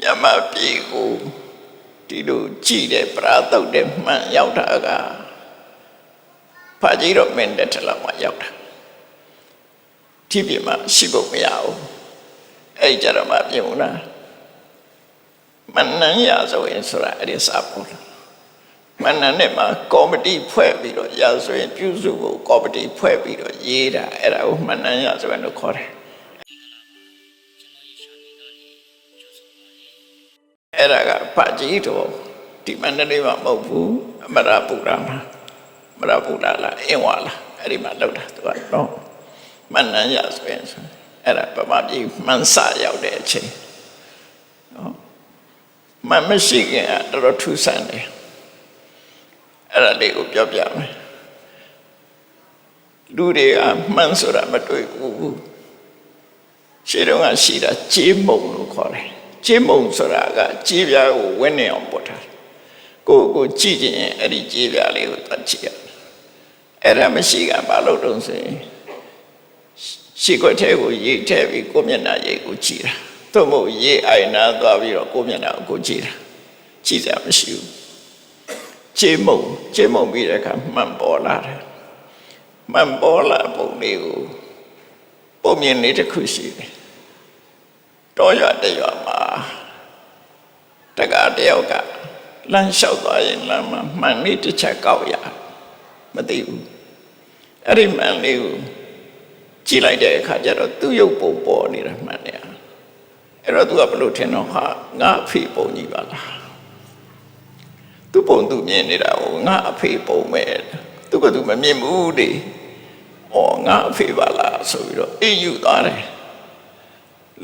မြတ်မပြည်ကိုဒီလိုကြည်တဲ့ပရာတုတ်တဲ့မှန်ရောက်တာကဖာကြီးတော့မင်းတက်ထလောက်မှရောက်တာဒီပြမှာရှိဖို့မရဘူးအဲ့ကြတော့မှပြင်ဦးလားမနန်းရဆိုရင်ဆိုတာအဲ့ဒီစာပေါ်လာမနန်းနဲ့မှာကော်မတီဖွဲ့ပြီးတော့ရဆိုရင်ပြုစုဖို့ကော်မတီဖွဲ့ပြီးတော့ရေးတာအဲ့ဒါကိုမနန်းရဆိုရင်လို့ခေါ်တယ် အဲ့ဒါကဖကြီးတော်ဒီမန္တလေးမှာမဟုတ်ဘူးအမရပူရာမှာအမရပူရာလားအင်းဝါလားအဲ့ဒီမှာလောက်တာသူကတော့မန္နန်ရဆိုရင်ဆိုအဲ့ဒါပမပြည်မှန်စရောက်တဲ့အချိန်နော်မမရှိခင်ကတော်တော်ထူးဆန်းတယ်အဲ့ဒါလေးကိုပြောပြမယ်လူတွေကမှန်ဆိုတာမတွေ့ဘူးရှေ့တော့ကရှိတာကြေးမုံလို့ခေါ်တယ် ကြေးမုံဆိုတာကကြေးပြားကိုဝင်းနေအောင်ပို့ထားတယ်ကိုယ့်ကိုကြည့်ခြင်းအဲ့ဒီကြေးပြားလေးကိုသွားကြည့်ရအဲ့ဒါမရှိကဘာလို့တုံးဆိုရင်ရှေ့ခွက်ထဲကိုရေထည့်ပြီးကိုယ့်မျက်နှာရေကိုကြည့်တာသို့မဟုတ်ရေအိုင်နာသွားပြီးတော့ကိုယ့်မျက်နှာကိုကြည့်တာကြည့်စရာမရှိဘူးကြေးမုံကြေးမုံပြီးတဲ့အခါမှန်ပေါ်လာတယ်မှန်ပေါ်လာပုံလေးကိုပုံမြင်လေးတစ်ခုရှိတယ် တော်ရတဲ့ရွာမှာတက္ကတယောက်ကလမ်းလျှောက်သွားရင်လမ်းမှာမှန်လေးတစ်ချက်ကောက်ရမသိဘူးအဲ့ဒီမှန်လေးကိုကြည့်လိုက်တဲ့အခါကျတော့သူ့ရုပ်ပုံပေါ်နေတာမှန်တယ်အဲ့တော့သူကဘလို့ထင်တော့ဟာငါအဖေပုံကြီးပါလားသူ့ပုံသူမြင်နေတာကိုငါအဖေပုံမဲ့သူကသူမမြင်ဘူးလေဩငါအဖေပါလားဆိုပြီးတော့အေးယူသွားတယ်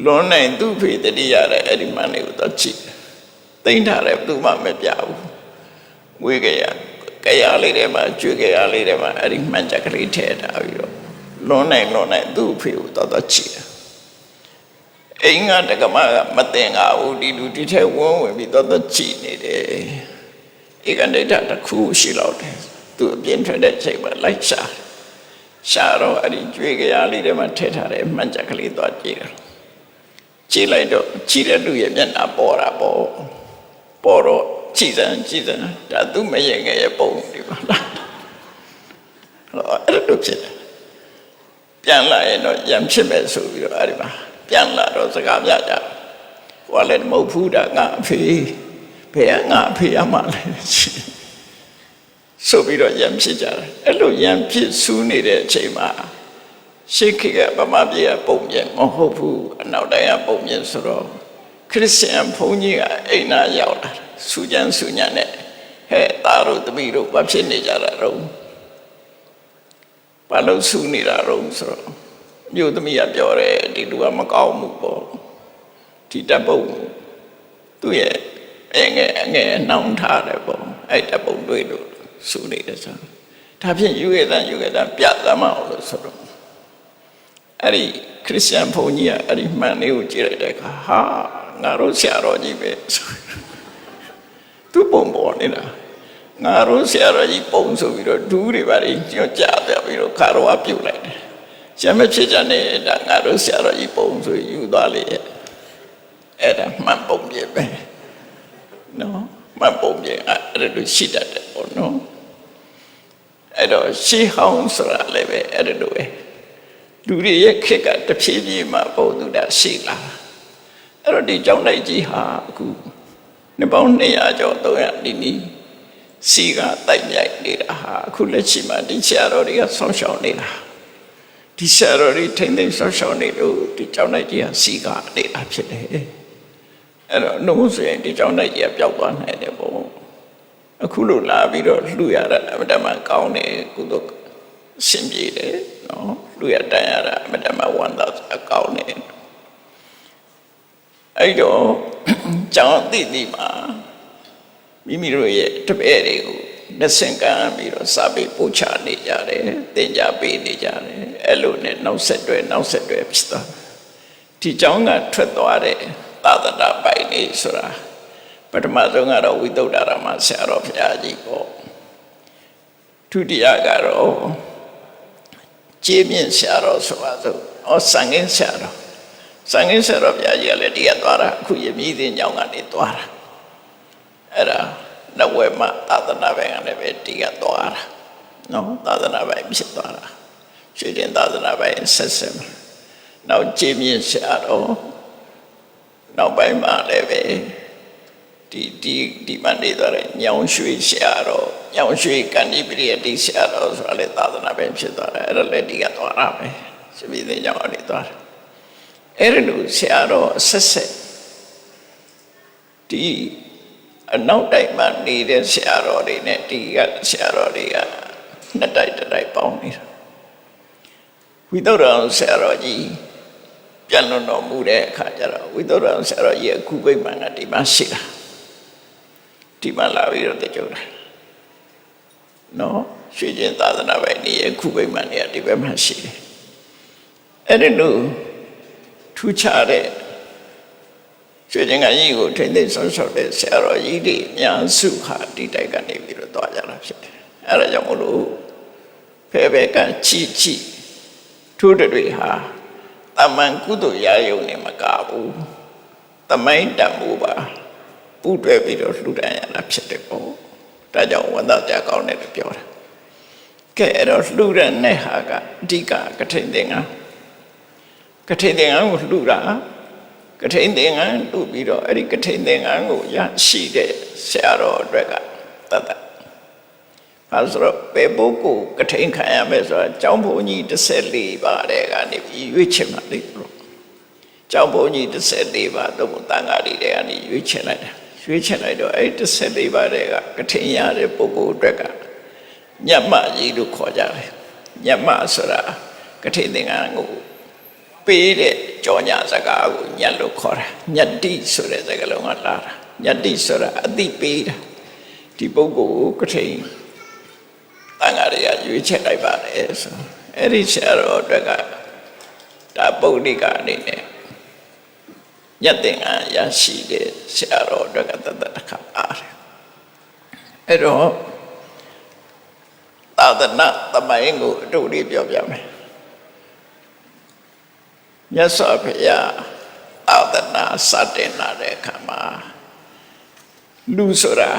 လွန်နိုင်သူ့ဖေတတိရတဲ့အဲ့ဒီမှန်လေးကိုတော့ကြည့်တယ်တိမ့်ထားတယ်ဘယ်သူမှမပြဘူးဝေးကြရကြရလေးထဲမှာကျွေးကြရလေးထဲမှာအဲ့ဒီမှန်ချက်ကလေးထည့်ထားပြီးတော့လွန်နိုင်လွန်နိုင်သူ့ဖေကိုတော့တော့ကြည့်တယ်အိမ်ကတက္ကမကမတင်ငါဘူးဒီလူဒီထဲဝန်းဝင်ပြီးတော့တော့ကြည့်နေတယ်ဧကန္ဒိတတစ်ခုရှိတော့တယ်သူအပြင်းထွက်တဲ့ချိန်မှာလိုက်ရှာရှာတော့အဲ့ဒီကျွေးကြရလေးထဲမှာထည့်ထားတဲ့မှန်ချက်ကလေးတော့ကြည့်တယ် ကြည့်လိုက်တော့ကြည့်တဲ့လူရဲ့မျက်နှာပေါ်တာပေါ့ပေါ်တော့ကြည်စံကြည်စံဒါသူမရင်ငယ်ရဲ့ပုံဒီပါလားအဲ့လိုဖြစ်တယ်ပြန်လာရင်တော့ရံဖြစ်မယ်ဆိုပြီးတော့အဲ့ဒီမှာပြန်လာတော့စကားပြကြဟိုလည်းမဟုတ်ဘူးဒါငါအဖေဖေကငါအဖေရမှလည်းဆိုပြီးတော့ရံဖြစ်ကြတယ်အဲ့လိုရံဖြစ်ဆူးနေတဲ့အချိန်မှာ ရှိခိကဗမာပြည်ကပုံပြင်မဟုတ်ဘူးအနောက်တိုင်းကပုံပြင်ဆိုတော့ခရစ်ယာန်ဘုန်းကြီးကအိမ်နာရောက်လာစူကြံစူညံနဲ့ဟဲ့သားတို့တပည့်တို့ဘာဖြစ်နေကြတာတော့ဘာလို့စူနေတာတော့ဆိုတော့မြို့သမီးကပြောတယ်ဒီလူကမကောင်းဘူးပေါ့ဒီတပ်ပုံသူ့ရဲ့အငယ်အငယ်နှောင်းထားတယ်ပေါ့အဲ့တပ်ပုံတွေ့လို့စူနေတယ်ဆိုဒါဖြင့်ယူရတဲ့ယူရတဲ့ပြတ်သမအောင်လို့ဆိုတော့ အဲ့ဒီခရစ်ယာန်ဘုန်းကြီးကအဲ့ဒီမှန်လေးကိုကြည့်လိုက်တဲ့အခါဟာငါတို့ဆရာတော်ကြီးပဲဆိုသူပုံပေါ်နေတာငါတို့ဆရာတော်ကြီးပုံဆိုပြီးတော့ဒူးတွေပါညွှန်ကြားပြပြီးတော့ခါတော်ပြုတ်လိုက်တယ်ရမဖြစ်ကြနဲ့ဒါငါတို့ဆရာတော်ကြီးပုံဆိုယူသွားလေအဲ့ဒါမှန်ပုံပြပဲနော်မှန်ပုံပြအဲ့ဒါလိုရှိတတ်တယ်ပေါ့နော်အဲ့တော့ရှေးဟောင်းဆိုတာလည်းပဲအဲ့ဒါလိုပဲ လူတွေရဲ့ခက်ကတဖြည်းဖြည်းမှပုံသူတာရှိလာအဲ့တော့ဒီကြောင့်လိုက်ကြီးဟာအခုနှစ်ပေါင်း200ကျော်300ဒီနီးစီကတိုက်မြိုက်နေတာဟာအခုလက်ရှိမှာဒီဆရာတော်တွေကဆောင်းရှောင်းနေတာဒီဆရာတော်တွေထိမ့်သိမ်းဆောင်းရှောင်းနေလို့ဒီကြောင့်လိုက်ကြီးဟာစီကနေတာဖြစ်တယ်အဲ့တော့နှုတ်ဆိုရင်ဒီကြောင့်လိုက်ကြီးကပျောက်သွားနိုင်တယ်ပေါ့အခုလို့လာပြီးတော့လှူရတာအမတမကောင်းတယ်ကုသိုလ်ရှင်ပြေတယ်နော် လူရတန်ရတာအမတမဝမ်းသာအကောင်းတယ်အဲ့တော့ကျောင်းတိတိမှာမိမိတို့ရဲ့တပည့်တွေကိုလက်ဆင့်ကမ်းပြီးတော့စာပေပို့ချနေကြတယ်သင်ကြားပေးနေကြတယ်အဲ့လိုနဲ့နောက်ဆက်တွဲနောက်ဆက်တွဲဖြစ်သွားဒီကျောင်းကထွက်သွားတဲ့သာသနာပိုင်နေဆိုတာပထမဆုံးကတော့ဝိသုဒ္ဓရာမဆရာတော်ဘုရားကြီးပေါ့ဒုတိယကတော့ ကျေးမြင့်ဆရာတော်ဆိုပါစို့ဩဆံငင်းဆရာတော်စံငင်းဆရာတော်ဘုရားကြီးကလည်းတရက်သွားတာအခုရမည်သိညောင်းကနေသွားတာအဲ့ဒါနဝေမသာသနာ့ဘက်ကလည်းပဲတရက်သွားတာနော်သာသနာ့ဘက်ဖြစ်သွားတာရွှေတင်သာသနာ့ဘက်ဆက်ဆက်မှာနောက်ကြည်မြင့်ဆရာတော်နောက်ပိုင်းမှာလည်းပဲ ဒီဒီဒီမန်နေသွားတဲ့ညောင်ရွှေဆရာတော်ညောင်ရွှေကန်ဒီပရိယတိဆရာတော်ဆိုတာလည်းသာသနာ့ဘက်ဖြစ်သွားတယ်အဲ့ဒါလည်းတရက်သွားတာပဲရှင်ပြည်သိညောင်းကနေသွားတာအဲ့ဒီလိုဆရာတော်အဆက်ဆက်ဒီအနောက်တိုက်မှာနေတဲ့ဆရာတော်တွေနဲ့ဒီကဆရာတော်တွေကနှစ်တိုက်တစ်တိုက်ပေါင်းနေတာဝိသုဒ္ဓံဆရာတော်ကြီးပြန်လွန်တော်မူတဲ့အခါကျတော့ဝိသုဒ္ဓံဆရာတော်ကြီးအခုပိတ်မှန်ကဒီမှာရှိတာ ဒီမှာလာပြီးတော့တကြုံတာနော်ရွှေကျင်သာသနာပိုင်နေအခုပိတ်မှန်နေဒီဘက်မှာရှိတယ်အဲ့ဒီလိုထူးခြားတဲ့ရွှေကျင်ကကြီးကိုထိမ့်သိမ်းဆုံးရှုံးတဲ့ဆရာတော်ကြီးတွေအများစုဟာဒီတိုက်ကနေပြီးတော့သွားကြတာဖြစ်တယ်။အဲဒါကြောင့်မလို့ဖဲဖဲကချီချီထိုးတွေဟာတမန်ကုသိုလ်ရာယုံနေမကဘူး။တမိုင်းတံမှုပါ ပူတွဲပြီးတော့လှူဒန်းရတာဖြစ်တယ်ပေါ့။ဒါကြောင့်ဝန်တော်ကြကောင်းတယ်လို့ပြောတာ။ကဲအဲ့တော့လှူဒန်းတဲ့ဟာကအဓိကကထိန်တင်ကကထိန်သင်္ကန်းကိုလှူတာကထိန်သင်္ကန်းလှူပြီးတော့အဲ့ဒီကထိန်သင်္ကန်းကိုရရှိတဲ့ဆရာတော်အတွက်ကတတ်တတ်အဲဆိုတော့ဘယ်ပုဂ္ဂိုလ်ကထိန်ခံရမယ်ဆိုတာကျောင်းဘုန်းကြီး14ပါးတဲ့ကနေပြီးရွေးချယ်မှလေလို့ကျောင်းဘုန်းကြီး14ပါးတော့တန်ဃာတွေတဲ့ကနေရွေးချယ်လိုက်တာ ရွေးချယ်လိုက်တော့အဲ့ဒီ14ပါးတဲ့ကကထိန်ရတဲ့ပုဂ္ဂိုလ်အတွက်ကညမကြီးလို့ခေါ်ကြတယ်ညမဆိုတာကထိန်သင်္ကန်းကိုပေးတဲ့ကြောညာစကားကိုညတ်လို့ခေါ်တာညတ္တိဆိုတဲ့စကားလုံးကလာတာညတ္တိဆိုတာအတိပေးတာဒီပုဂ္ဂိုလ်ကိုကထိန်တန်ဃာတွေကရွေးချက်လိုက်ပါတယ်ဆိုအဲ့ဒီဆရာတော်အတွက်ကဒါပုဂ္ဂိကအနေနဲ့ ညတ်တင်ကရရှိတဲ့ဆရာတော်အတွက်ကတသက်တစ်ခါအားတယ်အဲ့တော့သာသနာသမိုင်းကိုအတူတူပြောပြမယ်မြတ်စွာဘုရားအာသနာစတင်လာတဲ့အခါမှာလူဆိုတာ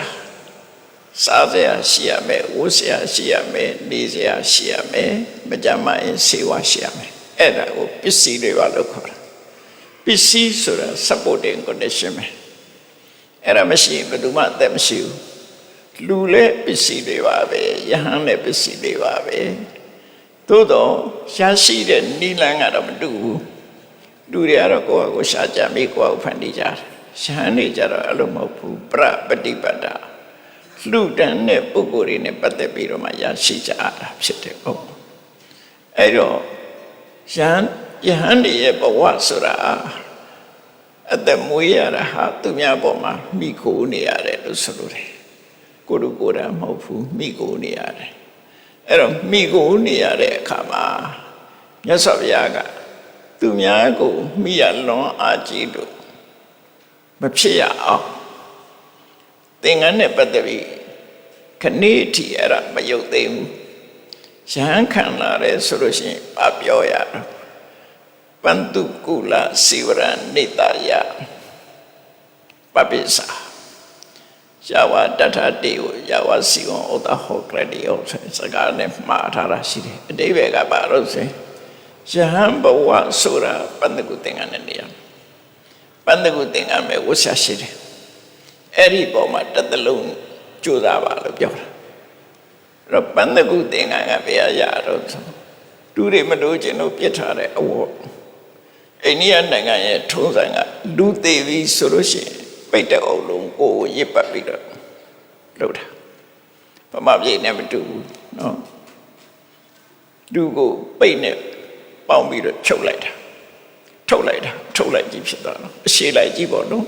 စားစရာရှိရမယ်ဝတ်စရာရှိရမယ်နေစရာရှိရမယ်မကြမ်းမရင်ဆေးဝါးရှိရမယ်အဲ့ဒါကိုပစ္စည်းတွေပါလို့ခေါ်တာ ပစ္စည်းဆိုတာ supporting condition ပဲအဲ့ဒါမရှိရင်ဘယ်သူမှအသက်မရှိဘူးလူလည်းပစ္စည်းတွေပါပဲယဟန်လည်းပစ္စည်းတွေပါပဲသို့တော့ရှားရှိတဲ့နိလန်းကတော့မတူဘူးလူတွေကတော့ကိုယ့်အကိုရှားကြမိကိုယ့်အကိုဖန်တီးကြတယ်ရှားနေကြတော့အဲ့လိုမဟုတ်ဘူးပရပฏิပတ်တာလူတန်းတဲ့ပုဂ္ဂိုလ်တွေနဲ့ပတ်သက်ပြီးတော့မှရရှိကြတာဖြစ်တယ်ပေါ့အဲ့တော့ယဟန် ယဟန်တွေရဲ့ဘဝဆိုတာအသက်မွေးရတာဟာသူများပေါ်မှာမိခိုးနေရတယ်လို့ဆိုလိုတယ်ကိုလူကိုယ်တိုင်မဟုတ်ဘူးမိခိုးနေရတယ်အဲ့တော့မိခိုးနေရတဲ့အခါမှာမြတ်စွာဘုရားကသူများကိုမိရလွန်အားကြီးလို့မဖြစ်ရအောင်သင်္ကန်းနဲ့ပတ်သက်ပြီးခဏိထီအဲ့ဒါမယုတ်သိဘူးရဟန်းခံလာတယ်ဆိုလို့ရှိရင်ဘာပြောရတော့ ပန္တုကုလစီဝရနိတယပပိစာယဝတထတေကိုယဝစီဝံဥဒ္ဒဟောကရတိယောဆိုတဲ့စကားနဲ့မှားထားတာရှိတယ်အတိဘယ်ကပါလို့ဆိုရင်ယဟန်ဘဝဆိုတာပန္နကုသင်္ကန်းနဲ့နေရပန္နကုသင်္ကန်းမဲ့ဝဆရာရှိတယ်အဲ့ဒီပုံမှာတစ်သလုံးကြိုးစားပါလို့ပြောတာအဲ့တော့ပန္နကုသင်္ကန်းကဘယ်ရရတော့ဆိုတူတွေမလို့ခြင်းလို့ပြစ်ထားတဲ့အဝတ် အိန္ဒိယနိုင်ငံရဲ့ထုံးစံကလူသေးပြီဆိုလို့ရှိရင်ပိတ်တဲ့အုပ်လုံးကိုကိုရစ်ပတ်ပြီးတော့လုပ်တာဗမာပြည်နဲ့မတူဘူးနော်လူကိုပိတ်နဲ့ပေါင်းပြီးတော့ချုပ်လိုက်တာထုတ်လိုက်တာထုတ်လိုက်ကြီးဖြစ်သွားတော့အရှိလိုက်ကြီးပေါ့နော်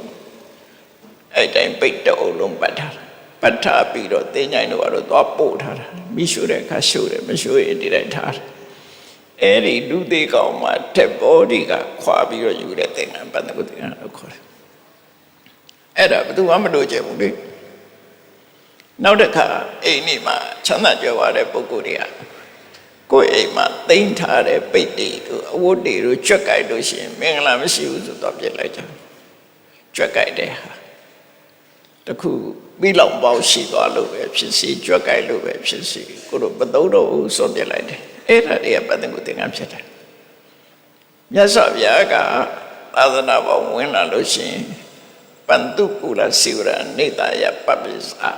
အဲ့တိုင်းပိတ်တဲ့အုပ်လုံးပတ်ထားတာပတ်ထားပြီးတော့သင်္ချိုင်းတို့ကတော့သွားပို့ထားတာမိရှုတဲ့အခါရှုတယ်မရှုရင်ဒီတိုင်းထားတယ် အဲ့ဒီလူသေးကောင်မှတက်ဘောဒီကခွာပြီးတော့ယူတဲ့သင်္ကန်းပတ်တဲ့ကိုသင်္ကန်းလို့ခေါ်တယ်အဲ့ဒါဘယ်သူမှမလို့ကြဘူးလေနောက်တစ်ခါအိမ်นี่မှာချမ်းသာကြွယ်ဝတဲ့ပုဂ္ဂိုလ်တွေကကိုယ့်အိမ်မှာတိမ့်ထားတဲ့ပိတ်တွေတို့အဝတ်တွေတို့ကြွက်ကြိုက်လို့ရှိရင်မင်္ဂလာမရှိဘူးဆိုတော့ပြစ်လိုက်ကြကြွက်ကြိုက်တဲ့ဟာတခုပြီးလောက်ပေါက်ရှိသွားလို့ပဲဖြစ်စီကြွက်ကြိုက်လို့ပဲဖြစ်စီကိုတို့မသုံးတော့ဘူးဆိုပြစ်လိုက်တယ် အဲ့ဒါတွေကပတ္တကုသင်္ကန်းဖြစ်တယ်မြတ်စွာဘုရားကသာသနာပေါ်ဝင်လာလို့ရှိရင်ပန္တုကုလစီဝရနေတာယပပ္ပိစာ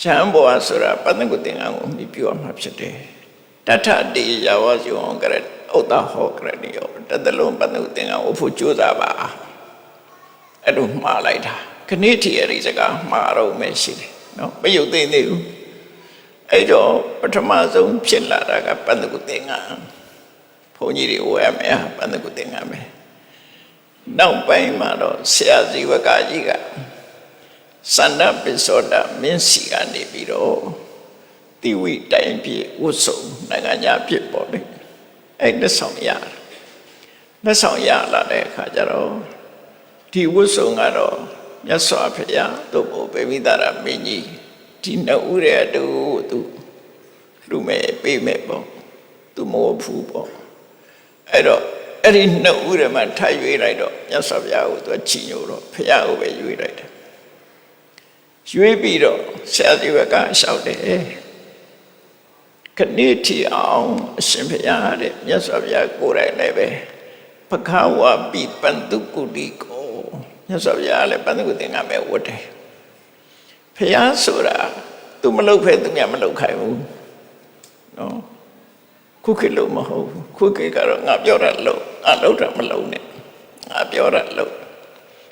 ရှမ်းဘောဆိုတာပတ္တကုသင်္ကန်းကိုမြည်ပြောမှာဖြစ်တယ်တထတေယဝဇယောကရဥဒ္ဒဟောကရဏီယောတတလုံးပတ္တကုသင်္ကန်းကိုဖို့ကြိုးစားပါအဲ့လိုမှားလိုက်တာခဏိထီအရိစကားမှားတော့မယ်ရှိတယ်နော်မယုတ်သိသေးဘူး အဲ့တော့ပထမဆုံးဖြစ်လာတာကပတ္တကုသင်္ကန်းဘုန်းကြီးတွေဝယ်မယ်ပတ္တကုသင်္ကန်းပဲနောက်ပိုင်းမှာတော့ဆရာဇီဝကကြီးကစန္ဒပိသောတာမင်းစီကနေပြီးတော့တိဝိတိုင်ပြည့်ဝတ်စုံနိုင်ငံညာပြည့်ပေါ်လေအဲ့လက်ဆောင်ရလက်ဆောင်ရလာတဲ့အခါကျတော့ဒီဝတ်စုံကတော့မြတ်စွာဘုရားတို့ဘုဗေမိတာရမင်းကြီး ဒီနှစ်ဦးရဲ့အတူသူလူမဲ့ပေးမဲ့ပေါ့သူမောဖူးပေါ့အဲ့တော့အဲ့ဒီနှစ်ဦးထဲမှာထိုက်ရွေးလိုက်တော့မြတ်စွာဘုရားကိုသူကချီညိုတော့ဘုရားကိုပဲရွေးလိုက်တယ်ရွေးပြီးတော့ဆရာဒီဘကရှောက်တယ်ခဏိထီအောင်အရှင်ဘုရားတဲ့မြတ်စွာဘုရားကိုယ်တိုင်လည်းပဲပခဝပိပန္တုကုတိကိုမြတ်စွာဘုရားလည်းပန္တုကုသင်္ကမဲ့ဝတ်တယ် ဘုရားဆိုတာသူမလုပ်ဖဲသူများမလုပ်ခိုင်းဘူးနော်ခုခေတ်လို့မဟုတ်ဘူးခုခေတ်ကတော့ငါပြောတာလို့ငါလုပ်တာမလုပ်နဲ့ငါပြောတာလို့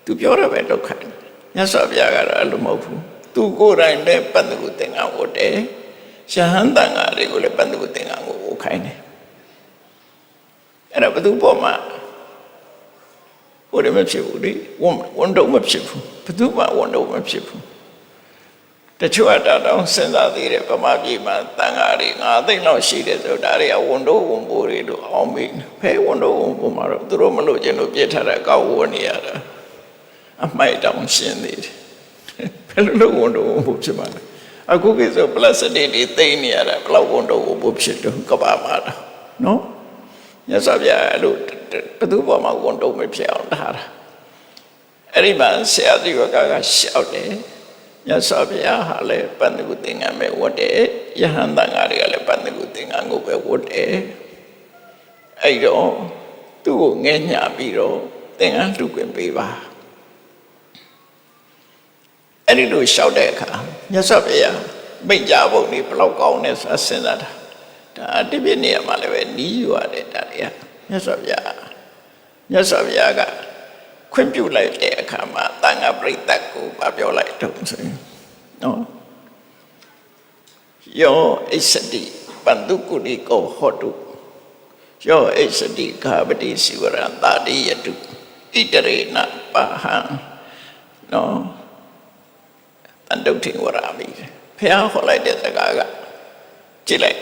သူပြောတာပဲလုပ်ခိုင်းမြတ်စွာဘုရားကတော့အဲ့လိုမဟုတ်ဘူးသူကိုယ်တိုင်လည်းပန္တုကုသင်္ကဝတ်တယ်ရှဟန်တန်ဃာတွေကိုလည်းပန္တုကုသင်္ကကိုဝတ်ခိုင်းတယ်အဲ့ဒါဘယ်သူပေါ်မှာဟိုတယ်မဖြစ်ဘူးလေဝန်ဝန်တော့မဖြစ်ဘူးဘယ်သူမှဝန်တော့မဖြစ်ဘူး တချို့အတာတောင်စဉ်းစားသေးတယ်ဗမာပြည်မှာတန်ဃာတွေငါသိလောက်ရှိတယ်ဆိုဒါတွေကဝန်တော့ဝန်ပိုးတွေလို့အောင်ပြီဖဲဝန်တော့ဝန်ပိုးမှာတော့သူတို့မလို့ခြင်းလို့ပြစ်ထားတဲ့ကောက်ဝနေရတာအမိုက်တောင်ရှင်းသေးတယ်ဘယ်လိုလုပ်ဝန်တော့ဝန်ပိုးဖြစ်မှာလဲအခုကိစ္စပလတ်စတစ်တွေသိနေရတာဘယ်လောက်ဝန်တော့ဝန်ပိုးဖြစ်တော့ကဘာမှာတော့နော်ညစပြအဲ့လိုဘယ်သူပေါ်မှာဝန်တော့မဖြစ်အောင်ထားတာအဲ့ဒီမှာဆရာကြီးကကရှောက်တယ် မြတ်စွာဘုရားဟာလည်းပန္နကုသင်္ကန်းပဲဝတ်တယ်ယဟန်တန်ဃာတွေကလည်းပန္နကုသင်္ကန်းကိုပဲဝတ်တယ်အဲ့တော့သူ့ကိုငဲညှပြီးတော့သင်္ကန်းလှူခွင့်ပေးပါအဲ့ဒီလိုလျှောက်တဲ့အခါမြတ်စွာဘုရားမိတ်ကြပုံလေးဘယ်လောက်ကောင်းလဲဆိုတာစဉ်းစားတာဒါတပြည့်နေရာမှာလည်းပဲနီးရွာတဲ့ဒါတွေကမြတ်စွာဘုရားမြတ်စွာဘုရားက ခွင့်ပြုလိုက်တဲ့အခါမှာတန်ခါပြိတ္တကိုဗပြောလိုက်တော့ဆိုရင်နော်ယောဣစတိပန္တုကုလိကောဟောတုယောဣစတိခာပတိစီဝရံတာတိယတုဣတရေနပါဟံနော်တန်တုထေဝရမိဖះဟောလိုက်တဲ့စကားကကြည့်လိုက်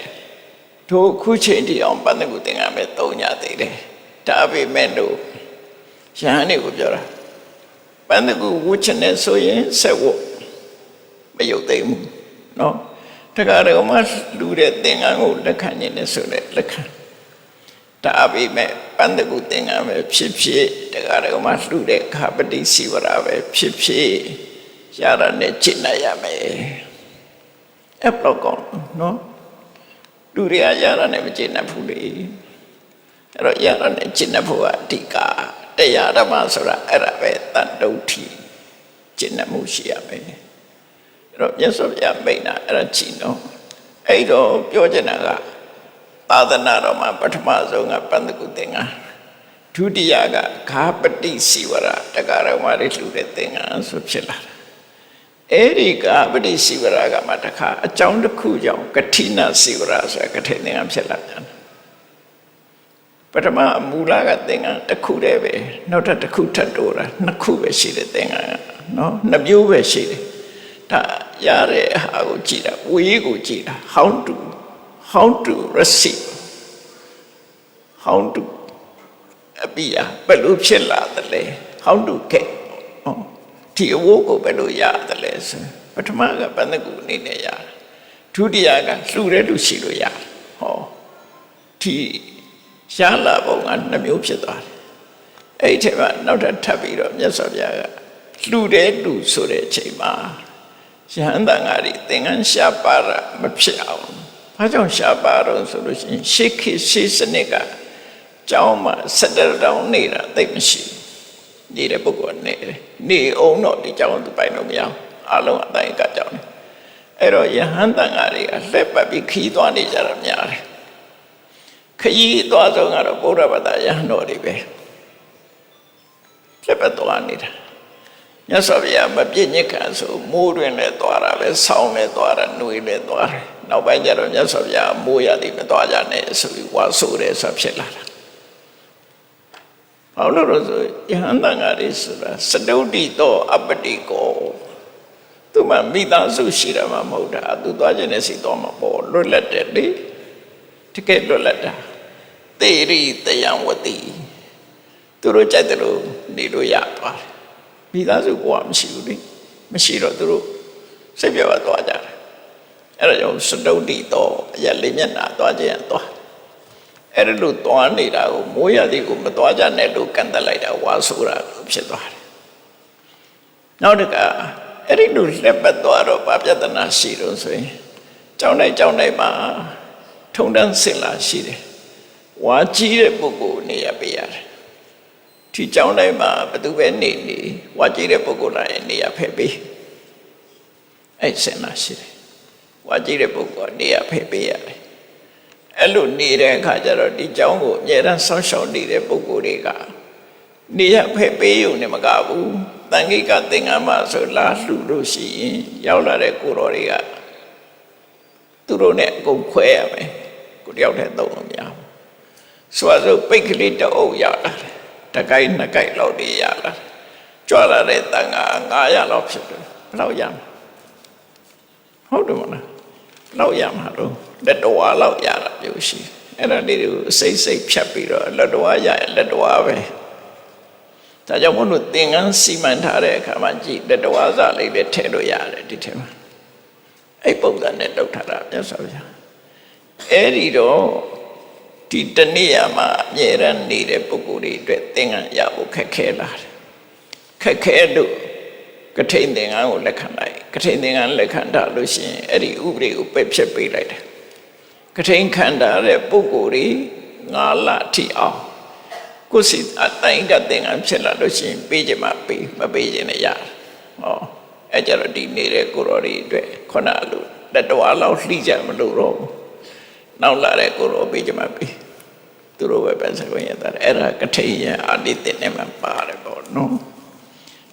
တို့ခုချိန်တည်းအောင်ပန္နကုသင်္ကမဲ့သုံးညသေးတယ်ဒါပေမဲ့တို့ ယဟန်တွေကိုပြောတာပန်းတကူဝှချင်နေဆိုရင်ဆက်ဝတ်မယုတ်သိမ့်ဘူးနော်တခါတော့မှလူတဲ့သင်္ကန်းကိုလက်ခံနေတယ်ဆိုတဲ့လက်ခံဒါပေမဲ့ပန်းတကူသင်္ကန်းပဲဖြစ်ဖြစ်တခါတော့မှလူတဲ့ခါပတိစီဝရပဲဖြစ်ဖြစ်ရတာနဲ့ချိန်လိုက်ရမယ်အဲ့တော့ကောင်းနော်လူတွေကရတာနဲ့မချိန်နိုင်ဘူးလေအဲ့တော့ရတာနဲ့ချိန်နိုင်ဖို့ကအဓိက တရားဓမ္မဆိုတာအဲ့ဒါပဲတန်တုဋ္ဌိကျင့်မှုရှိရမယ်အဲ့တော့မြတ်စွာဘုရားမိန့်တာအဲ့ဒါကြည့်နော်အဲ့တော့ပြောချင်တာကသာသနာတော်မှာပထမဆုံးကပန္တကုသင်္ကန်းဒုတိယကဃာပတိစီဝရတက္ကရာမရိလှူတဲ့သင်္ကန်းဆိုဖြစ်လာတာအဲ့ဒီဃာပတိစီဝရကမှတခါအကြောင်းတစ်ခုကြောင့်ကတိနာစီဝရဆိုတာကထိန်သင်္ကန်းဖြစ်လာပြန်တယ် ပထမမူလကသင်္ကန်းတစ်ခုတည်းပဲနောက်ထပ်တစ်ခုထပ်တိုးတာနှစ်ခုပဲရှိတယ်သင်္ကန်းကနော်နှစ်မျိုးပဲရှိတယ်ဒါရတဲ့ဟာကိုကြည့်တာဝေးကိုကြည့်တာ how to how to receive how to အပိယဘယ်လိုဖြစ်လာသလဲ how to get ဟောဒီအဝိုးကိုဘယ်လိုရတယ်လဲဆိုပထမကဘန္တကူအနေနဲ့ရတယ်ဒုတိယကလှူတဲ့လူရှိလို့ရတယ်ဟောဒီ ရှားလာပုံကနှစ်မျိုးဖြစ်သွားတယ်အဲ့ဒီထဲမှာနောက်ထပ်ထပ်ပြီးတော့မြတ်စွာဘုရားကလှူတယ်လှူဆိုတဲ့အချိန်မှာယဟန်တန်ဃာတွေသင်္ကန်းရှားပါတာမဖြစ်အောင်ဘာကြောင့်ရှားပါတော့ဆိုလို့ရှိရင်ရှေးခေတ်ရှေးစနစ်ကကျောင်းမှာစက်တတောင်နေတာသိပ်မရှိဘူးနေတဲ့ပုဂ္ဂိုလ်ကနေတယ်နေအောင်တော့ဒီကျောင်းသူပိုင်တော့မရအောင်အလုံးအတိုင်းကကျောင်းနေအဲ့တော့ယဟန်တန်ဃာတွေကလှက်ပတ်ပြီးခီးသွားနေကြတာများတယ် ခရီးသွားဆုံးကတော့ဗုဒ္ဓဘာသာယဟန်တော်တွေပဲလှက်ပတ်သွားနေတာမြတ်စွာဘုရားမပြည့်ညစ်ခံဆိုမိုးတွင်လည်းသွားတာပဲဆောင်းလည်းသွားတာနှွေလည်းသွားတယ်နောက်ပိုင်းကျတော့မြတ်စွာဘုရားမိုးရသည်မသွားကြနဲ့ဆိုပြီးဝါဆိုတယ်ဆိုဖြစ်လာတာဘာလို့လဲဆိုယဟန်တန်ဃာတွေဆိုတာစတုဒ္ဓိတောအပတိကောသူမှမိသားစုရှိတယ်မှာမဟုတ်တာသူသွားခြင်းနဲ့စီသွားမှာပေါ့လွတ်လပ်တယ်လေတကယ်လွတ်လပ်တာ သေရိတယံဝတိသူတို့ကြိုက်တယ်လို့နေလို့ရပါတယ်မိသားစုဘဝမရှိဘူးလေမရှိတော့သူတို့စိတ်ပြတ်သွားကြတယ်အဲ့ဒါကြောင့်စတုဒ္ဓိတော့အရလေးမျက်နှာသွားခြင်းရသွားအဲ့ဒါလို့သွားနေတာကိုမိုးရသည်ကိုမသွားကြနဲ့လို့ကန်တက်လိုက်တာဝါဆိုတာလို့ဖြစ်သွားတယ်နောက်တကအဲ့ဒီလိုလက်ပတ်သွားတော့ဗာပြဿနာရှိတော့ဆိုရင်ကြောင်းတိုင်းကြောင်းတိုင်းမှာထုံတန်းစင်လာရှိတယ် ဝါကြီးတဲ့ပုဂ္ဂိုလ်နေရပေးရတယ်ဒီကြောင်းတိုင်းမှာဘသူပဲနေနေဝါကြီးတဲ့ပုဂ္ဂိုလ်တိုင်းနေရဖယ်ပေးအဲ့စင်လာရှိတယ်ဝါကြီးတဲ့ပုဂ္ဂိုလ်နေရဖယ်ပေးရတယ်အဲ့လိုနေတဲ့အခါကျတော့ဒီကြောင်းကိုအများအားဆောင်းရှောက်နေတဲ့ပုဂ္ဂိုလ်တွေကနေရဖယ်ပေးုံနဲ့မကဘူးတန်ခိကသင်္ကန်းမဆိုလာလှူလို့ရှိရင်ရောက်လာတဲ့ကိုတော်တွေကသူတို့နဲ့အကုန်ခွဲရမယ်ကိုတယောက်တည်းသုံးလို့မရဘူး ဆိုတော့ပိတ်ကလေးတအုပ်ရလာတယ်တကိုင်းနှစ်ကိုက်လောက်တွေရလာကြွလာတဲ့တန်ခါ900လောက်ဖြစ်တယ်ဘယ်လောက်ရမှာဟုတ်တယ်မလားဘယ်လောက်ရမှာတော့လက်တော်လောက်ရတာမျိုးရှိအဲ့ဒါလေးတွေကိုစိတ်စိတ်ဖြတ်ပြီးတော့လက်တော်ရရင်လက်တော်ပဲဒါကြောင့်မလို့သင်္ကန်းစီမံထားတဲ့အခါမှာကြည်လက်တော်စားလေးပဲထည့်လို့ရတယ်ဒီထဲမှာအဲ့ပုံစံနဲ့တုတ်ထားတာမြတ်စွာဘုရားအဲ့ဒီတော့ ဒီတနေ့ရမှာအမြဲတမ်းနေတဲ့ပုဂ္ဂိုလ်တွေအတွက်သင်္ကန်းရဖို့ခက်ခဲလာတယ်ခက်ခဲလို့ကထိန်သင်္ကန်းကိုလက်ခံလိုက်ကထိန်သင်္ကန်းလက်ခံတာလို့ရှိရင်အဲ့ဒီဥပဒေကိုပယ်ဖြတ်ပေးလိုက်တယ်ကထိန်ခံတာတဲ့ပုဂ္ဂိုလ်တွေငါလထိအောင်ကိုယ်စီအတိုင်းကသင်္ကန်းဖြစ်လာလို့ရှိရင်ပေးကြမှာပေးမပေးခြင်းလည်းရတယ်ဟောအဲ့ကြတော့ဒီနေတဲ့ကိုရော်တွေအတွက်ခုနလိုလက်တော်လောက်လှိကြမလို့တော့ဘူး နောက်လာတဲ့ကိုရောပေးကြမှာပေးသူတို့ပဲပြန်စခွင့်ရတာအဲ့ဒါကထိန်ရအာတိတင်နဲ့မှပါတယ်ပေါ့နော်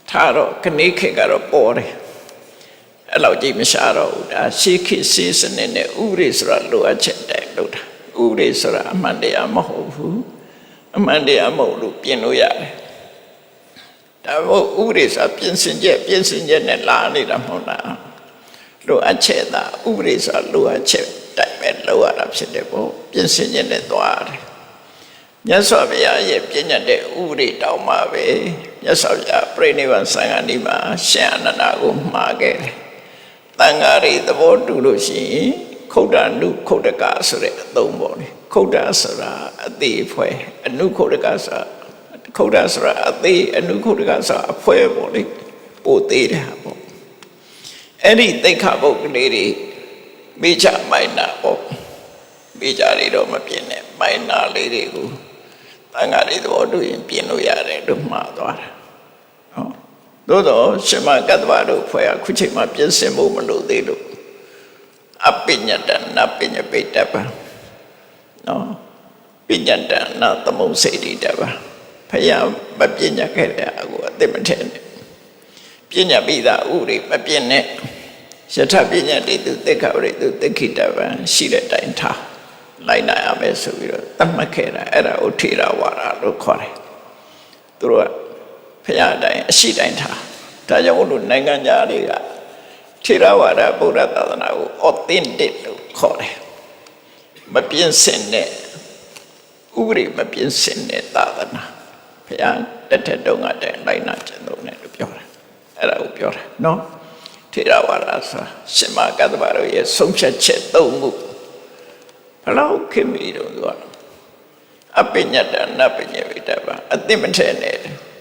ထားတော့ခဏိခေကတော့ပေါ်တယ်အဲ့လောက်ကြည့်မရှာတော့ဘူးဒါရှေးခေတ်ရှေးစနစ်နဲ့ဥရိဆိုတာလိုအပ်ချက်တိုင်လို့တာဥရိဆိုတာအမှန်တရားမဟုတ်ဘူးအမှန်တရားမဟုတ်လို့ပြင်လို့ရတယ်ဒါမို့ဥရိဆိုတာပြင်စင်ချက်ပြင်စင်ချက်နဲ့လာနေတာမဟုတ်လား လိုအပ်ချက်သာဥရိဆိုတာလိုအပ်ချက်တိုင်ပဲလိုရတာဖြစ်တယ်ပေါ့ပြင်စင်ချက်နဲ့သွားတယ်မြတ်စွာဘုရားရဲ့ပြည့်ညတ်တဲ့ဥရိတောင်းမှာပဲမြတ်စွာဘုရားပြိဋိဘံဆံဃာနိမှာရှင်အနန္ဒာကိုမှာခဲ့တယ်တန်ဃာတွေသဘောတူလို့ရှိရင်ခုတ်တနုခုတ်တကဆိုတဲ့အသုံးပေါ့လေခုတ်တာဆိုတာအသေးဖွဲ အနုခုတ်တကဆိုတာခုတ်တာဆိုတာအသေးအနုခုတ်တကဆိုတာအဖွဲပေါ့လေပိုသေးတယ်ပေါ့ အဲ့ဒီတိတ်ခပုတ်ကလေးတွေမိချမိုင်းနာပေါ့မိချတွေတော့မပြင်းနဲ့မိုင်းနာလေးတွေကိုတန်ဃာတွေသဘောတူရင်ပြင်လို့ရတယ်လို့မှားသွားတာဟောသို့တော့ရှင်မကတ္တဝတို့ဖွဲ့ရခုချိန်မှာပြင်ဆင်ဖို့မလိုသေးလို့အပိညတနပိညပိတပနော်ပိညတနသမုံစေတိတပဖယားမပညာခဲ့တဲ့အကိုအသိမထဲနဲ့ပညာပိသာဥရိမပြင်းနဲ့ ယထပညာတိတုသိက္ခဝရိတုသိက္ခိတပံရှိတဲ့တိုင်ထားလိုက်နိုင်ရမယ်ဆိုပြီးတော့သတ်မှတ်ခဲ့တာအဲ့ဒါကိုထေရဝါဒလို့ခေါ်တယ်သူတို့ကဖရာတိုင်းအရှိတိုင်းထားဒါကြောင့်မို့လို့နိုင်ငံသားတွေကထေရဝါဒဗုဒ္ဓသာသနာကို authentic လို့ခေါ်တယ်မပြင်းစင်တဲ့ဥပဒေမပြင်းစင်တဲ့သာသနာဖရာတက်တဲ့တုန်းကတည်းလိုက်နာကျင့်သုံးတယ်လို့ပြောတယ်အဲ့ဒါကိုပြောတယ်နော် ထေရဝါဒဆိုရှင်မကတ္တဗတို့ရဲ့ဆုံးဖြတ်ချက်သုံးခုဘလောက်ခင်ပြီတော့သူကအပညတနပညဝိတပါအသိမထဲနဲ့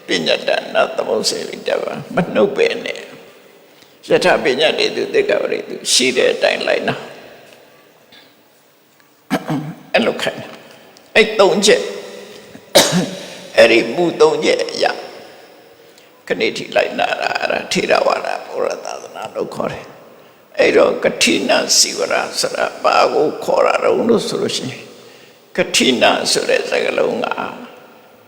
ပညတနသမုစေဝိတပါမနှုတ်ပဲနဲ့ယထပညတေသူတေကဝရိသူရှိတဲ့အတိုင်းလိုက်နာအဲ့လိုခိုင်းတယ်အဲ့သုံးချက်အဲ့ဒီမူသုံးချက်အရာခဏထိလိုက်နာတာအဲ့ဒါထေရဝါ ဒဘုရားသာသနာလို့ခေါ်တယ်အဲ့တော့ကတိနာစီဝရဆိုတာဘာကိုခေါ်ရတော့လို့ဆိုလို့ရှိရင်ကတိနာဆိုတဲ့စကားလုံးက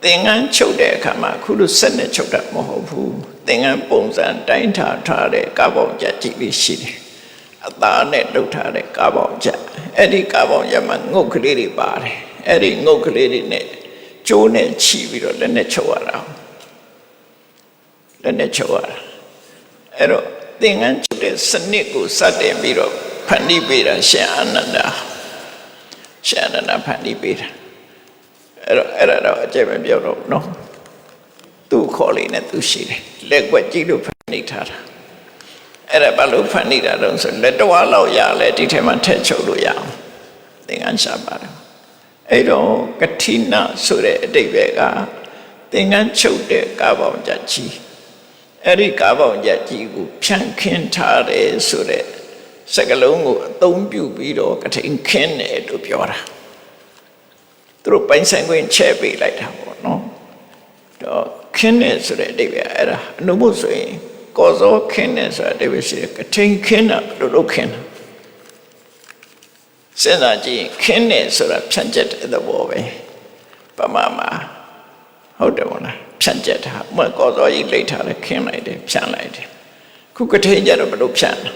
သင်္ကန်းချုပ်တဲ့အခါမှာအခုလိုဆက်နဲ့ချုပ်တာမဟုတ်ဘူးသင်္ကန်းပုံစံတိုင်းထားထားတဲ့ကာပေါင်ကြကြည့်လေးရှိတယ်အသားနဲ့လှုပ်ထားတဲ့ကာပေါင်ကြအဲ့ဒီကာပေါင်ကြမှာငုတ်ကလေးတွေပါတယ်အဲ့ဒီငုတ်ကလေးတွေနဲ့ကျိုးနဲ့ချီပြီးတော့လက်နဲ့ချုပ်ရတာလက်နဲ့ချုပ်ရတာ အဲ့တော့သင်္ကန်းချုပ်တဲ့စနစ်ကိုစတင်ပြီးတော့ဖန်တီးပေးတာရှင်အာနန္ဒာရှင်အာနန္ဒာဖန်တီးပေးတာအဲ့တော့အဲ့ဒါတော့အကျယ်မပြောတော့ဘူးနော်သူ့ခေါ်လေးနဲ့သူရှိတယ်လက်ွက်ကြည့်လို့ဖန်တီးထားတာအဲ့ဒါဘာလို့ဖန်တီးတာတော့ဆိုလက်တော်လောက်ရလဲဒီထဲမှာထည့်ချုပ်လို့ရအောင်သင်္ကန်းရှာပါတယ်အဲ့တော့ကတိနာဆိုတဲ့အတိတ်ပဲကသင်္ကန်းချုပ်တဲ့ကာပေါင်ကြကြီး အဲ့ဒီကာပေါင်ကြကြီးကိုဖြန့်ခင်းထားတယ်ဆိုတဲ့စကလုံးကိုအသုံးပြုပြီးတော့ကထိန်ခင်းတယ်လို့ပြောတာသူတို့ပိုင်ဆိုင်ခွင့်ချဲ့ပေးလိုက်တာပေါ့နော်တော့ခင်းတယ်ဆိုတဲ့အတိတ်ပဲအဲ့ဒါအနုမို့ဆိုရင်ကောဇောခင်းတယ်ဆိုတဲ့အတိတ်ပဲရှိတယ်ကထိန်ခင်းတာလို့လို့ခင်းတာစဉ်းစားကြည့်ခင်းတယ်ဆိုတာဖြန့်ကျက်တဲ့သဘောပဲပမာမှာ ဟုတ်တယ်မလားဖြန့်ကျက်တာမကောဇောကြီးလိတ်ထားတယ်ခင်းလိုက်တယ်ဖြန့်လိုက်တယ်ခုကထိန်ကြတော့ဘယ်လိုဖြန့်လဲ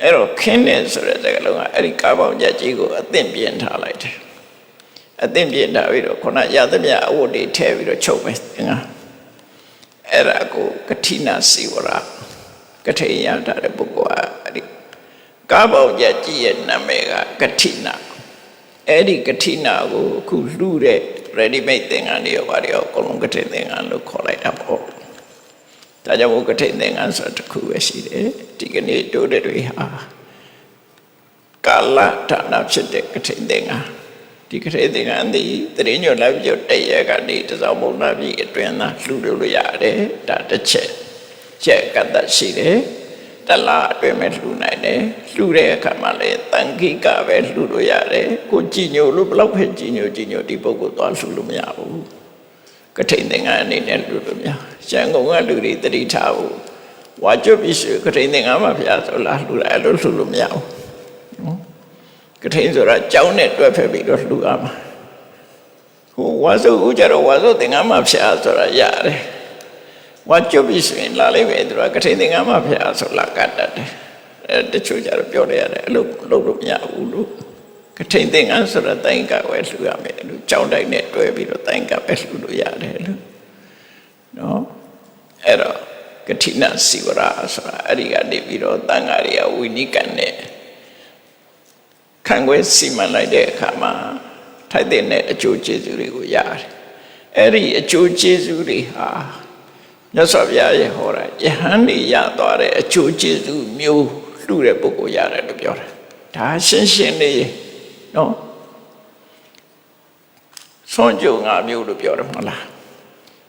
အဲ့တော့ခင်းတယ်ဆိုတဲ့စကားလုံးကအဲ့ဒီကားပေါင်ချက်ကြီးကိုအသင့်ပြင်းထားလိုက်တယ်အသင့်ပြင်းထားပြီးတော့ခုနရသမျှအဝတ်တွေထည့်ပြီးတော့ချုပ်မယ်သင်္ကအဲ့ဒါကိုကတိနာစီဝရကထိန်ရတာတဲ့ပုဂ္ဂိုလ်ကအဲ့ဒီကားပေါင်ချက်ကြီးရဲ့နာမည်ကကတိနာအဲ့ဒီကတိနာကိုအခုလှူတဲ့ ready made သင်္ကန်းတွေရောဘာတွေရောအကုန်လုံးကတိသင်္ကန်းလို့ခေါ်လိုက်တာပေါ့ဒါကြောင့်ဘုကထိန်သင်္ကန်းဆိုတာတစ်ခုပဲရှိတယ်ဒီကနေ့တို့တဲ့တွေဟာကာလဌာနဖြစ်တဲ့ကထိန်သင်္ကန်းဒီကထိန်သင်္ကန်းဒီတရင်ညွတ်လာပြီးတော့တည့်ရကနေတစောင်းမုံလာပြီးအတွင်းသားလှူလို့ရတယ်ဒါတစ်ချက်ချက်ကတ္တရှိတယ် တလားအတွင်းမဲ့လှူနိုင်တယ်လှူတဲ့အခါမှာလည်းတန်ခိကပဲလှူလို့ရတယ်ကိုကြည်ညိုလို့ဘလောက်ပဲကြည်ညိုကြည်ညိုဒီပုဂ္ဂိုလ်သွားလှူလို့မရဘူးကထိန်သင်္ကန်းအနေနဲ့လှူလို့မရရန်ကုန်ကလူတွေတတိထားဘူးဝါကျွတ်ပြီးဆိုကထိန်သင်္ကန်းမှာဖျားဆိုလားလှူတယ်လို့လှူလို့မရဘူးနော်ကထိန်ဆိုတာကြောင်းနဲ့တွဲဖက်ပြီးတော့လှူရမှာဟိုဝါစုဦးကြတော့ဝါစုသင်္ကန်းမှာဖျားဆိုတာရတယ် ဝါကျွတ်ပြီးဆိုရင်လာလိုက်ပဲသူကကထိန်သင်္ကန်းမှာဖျားဆိုလာကတ်တတ်တယ်အဲတချို့ကြတော့ပြောတယ်ရတယ်အဲ့လိုလုပ်လို့မရဘူးလို့ကထိန်သင်္ကန်းဆိုတာတိုင်ကပဲလှူရမယ်လို့ကြောင်းတိုင်းနဲ့တွဲပြီးတော့တိုင်ကပဲလှူလို့ရတယ်လို့နော်အဲ့တော့ကတိနာစီဝရာဆိုတာအဲ့ဒီကနေပြီးတော့တန်ဃာတွေကဝိနိကံနဲ့ခံခွဲစီမံလိုက်တဲ့အခါမှာထိုက်တဲ့အကျိုးကျေးဇူးတွေကိုရတယ်အဲ့ဒီအကျိုးကျေးဇူးတွေဟာ မြတ်စွာဘုရားရဲ့ဟောတာယဟန်တွေရသွားတဲ့အကျိုးကျေးဇူးမျိုးလှူတဲ့ပုဂ္ဂိုလ်ရတယ်လို့ပြောတာဒါရှင်းရှင်းလေးနော်ဆွမ်းကြုံငါမျိုးလို့ပြောတယ်မဟုတ်လား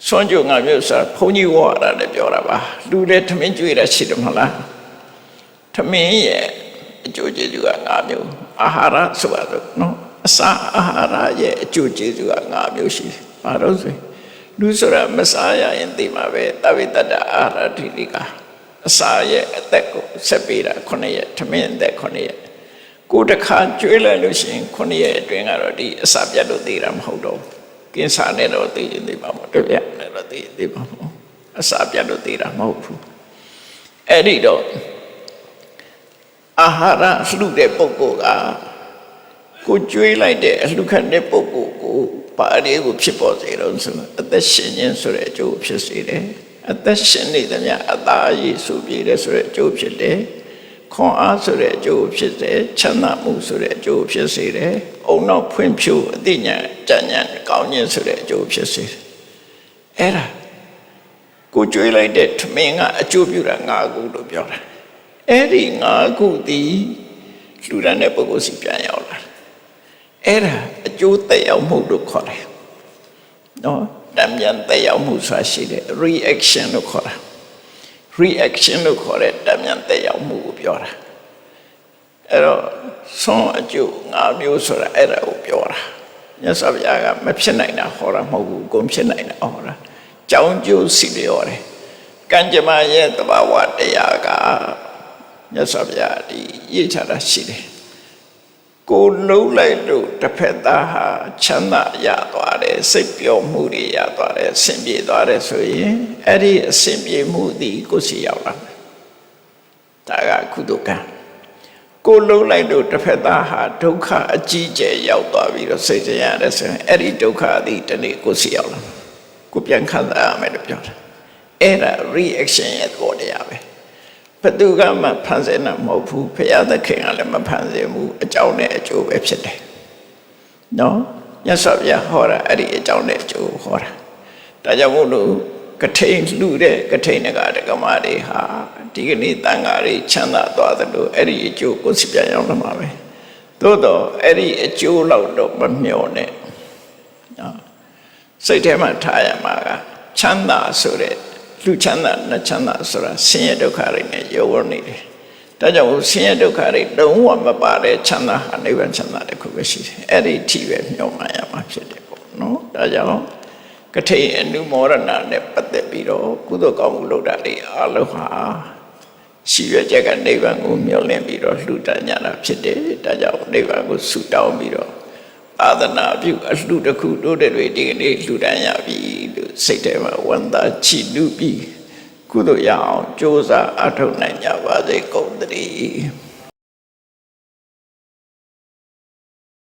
ဆွမ်းကြုံငါမျိုးဆိုတာဘုန်းကြီးဝါတာလည်းပြောတာပါလူလည်းထမင်းကျွေးတာရှိတယ်မဟုတ်လားထမင်းရဲ့အကျိုးကျေးဇူးကငါမျိုးအာဟာရဆိုတာတော့နော်အစာအာဟာရရဲ့အကျိုးကျေးဇူးကငါမျိုးရှိတယ်ဘာလို့ဆို လူဆိုတာမစားရရင်သိမှာပဲတဝိတ္တအာဟာရတိတိကအစာရဲ့အသက်ကိုဆက်ပေးတာခုနှစ်ရက်ထမင်းအသက်ခုနှစ်ရက်ကိုယ်တစ်ခါကျွေးလိုက်လို့ရှိရင်ခုနှစ်ရက်အတွင်းကတော့ဒီအစာပြတ်လို့သေးတာမဟုတ်တော့ဘူးကင်းစာနဲ့တော့သိရင်သိပါမှာတပြက်နဲ့တော့သိရင်သိပါမှာအစာပြတ်လို့သေးတာမဟုတ်ဘူးအဲ့ဒီတော့အာဟာရလှုတဲ့ပုဂ္ဂိုလ်က ကိုကျွေးလိုက်တဲ့အလှခံတဲ့ပုဂ္ဂိုလ်ကိုပါရီကိုဖြစ်ပေါ်စေတော့ဆိုအသက်ရှင်ခြင်းဆိုတဲ့အကျိုးဖြစ်စေတယ်အသက်ရှင်နေသမျှအသားရည်စုပြေတယ်ဆိုတဲ့အကျိုးဖြစ်တယ်ခွန်အားဆိုတဲ့အကျိုးဖြစ်တယ်ချမ်းသာမှုဆိုတဲ့အကျိုးဖြစ်စေတယ်အုံနောက်ဖွင့်ဖြိုးအသိဉာဏ်ကြံ့ဉာဏ်ကောင်းခြင်းဆိုတဲ့အကျိုးဖြစ်စေတယ်အဲ့ဒါကိုကြွေးလိုက်တဲ့ထမင်းကအကျိုးပြုတာ၅ခုလို့ပြောတာအဲ့ဒီ၅ခုသည်လှူဒန်းတဲ့ပုဂ္ဂိုလ်စီပြန်ရောက်လာ အဲ့ဒါအကျိုးသက်ရောက်မှုလို့ခေါ်တယ်နော်တံပြန်သက်ရောက်မှုဆိုတာရှိတယ် reaction လို့ခေါ်တာ reaction လို့ခေါ်တဲ့တံပြန်သက်ရောက်မှုကိုပြောတာအဲ့တော့ဆုံးအကျိုးငါမျိုးဆိုတာအဲ့ဒါကိုပြောတာမြတ်စွာဘုရားကမဖြစ်နိုင်တာဟောတာမဟုတ်ဘူးကိုဖြစ်နိုင်တာဟောတာကြောင်းကျိုးစီလျော်တယ်ကံကြမ္မာရဲ့တဘာဝတရားကမြတ်စွာဘုရားဒီရေးချတာရှိတယ် ကိုလုံးလိုက်လို့တစ်ဖက်သားဟာချမ်းသာရသွားတယ်စိတ်ပျော်မှုတွေရသွားတယ်အဆင်ပြေသွားတယ်ဆိုရင်အဲ့ဒီအဆင်ပြေမှုဒီကိုယ်စီရောက်လာမယ်ဒါကကုသကံကိုလုံးလိုက်လို့တစ်ဖက်သားဟာဒုက္ခအကြီးကျယ်ရောက်သွားပြီးတော့စိတ်ကြရတယ်ဆိုရင်အဲ့ဒီဒုက္ခသည်တနေ့ကိုယ်စီရောက်လာမယ်ကိုပြန်ခံစားရမယ်လို့ပြောတာအဲ့ဒါ reaction ရဲ့သဘောတရားပဲ ဘယ်သူကမှဖန်ဆင်းတာမဟုတ်ဘူးဖရာသခင်ကလည်းမဖန်ဆင်းဘူးအကြောင်းနဲ့အကျိုးပဲဖြစ်တယ်နော်မြတ်စွာဘုရားဟောတာအဲ့ဒီအကြောင်းနဲ့အကျိုးဟောတာဒါကြောင့်မို့လို့ကထိန်လှူတဲ့ကထိန်ကဒကမာတွေဟာဒီကနေ့တန်ဃာတွေချမ်းသာသွားသလိုအဲ့ဒီအကျိုးကိုယ်စီပြန်ရောက်လာမှာပဲသို့တော့အဲ့ဒီအကျိုးလောက်တော့မမျှော်နဲ့နော်စိတ်ထဲမှာထားရမှာကချမ်းသာဆိုတဲ့ လူချမ်းသာနဲ့ချမ်းသာဆိုတာဆင်းရဲဒုက္ခတွေနဲ့ရောနေတယ်ဒါကြောင့်ဆင်းရဲဒုက္ခတွေလုံးဝမပါတဲ့ချမ်းသာဟာနိဗ္ဗာန်ချမ်းသာတစ်ခုပဲရှိတယ်အဲ့ဒီအထိပဲမျှော်မှန်းရမှာဖြစ်တယ်ပေါ့နော်ဒါကြောင့်ကထိန်အနုမောရဏနဲ့ပတ်သက်ပြီးတော့ကုသိုလ်ကောင်းမှုလုပ်တာတွေအလုံးဟာရှိရချက်ကနေဗ္ဗာန်ကိုမျှော်လင့်ပြီးတော့လှူဒါန်းကြတာဖြစ်တယ်ဒါကြောင့်နိဗ္ဗာန်ကိုဆုတောင်းပြီးတော့ သာသနာပြုအလှူတစ်ခုတို့တဲ့တွေဒီကနေ့လှူဒါန်းရပြီလို့စိတ်ထဲမှာဝန်တာချီလူပြီးကုသိုလ်ရအောင်ကြိုးစားအထောက်နိုင်ကြပါစေကုန်သတည်း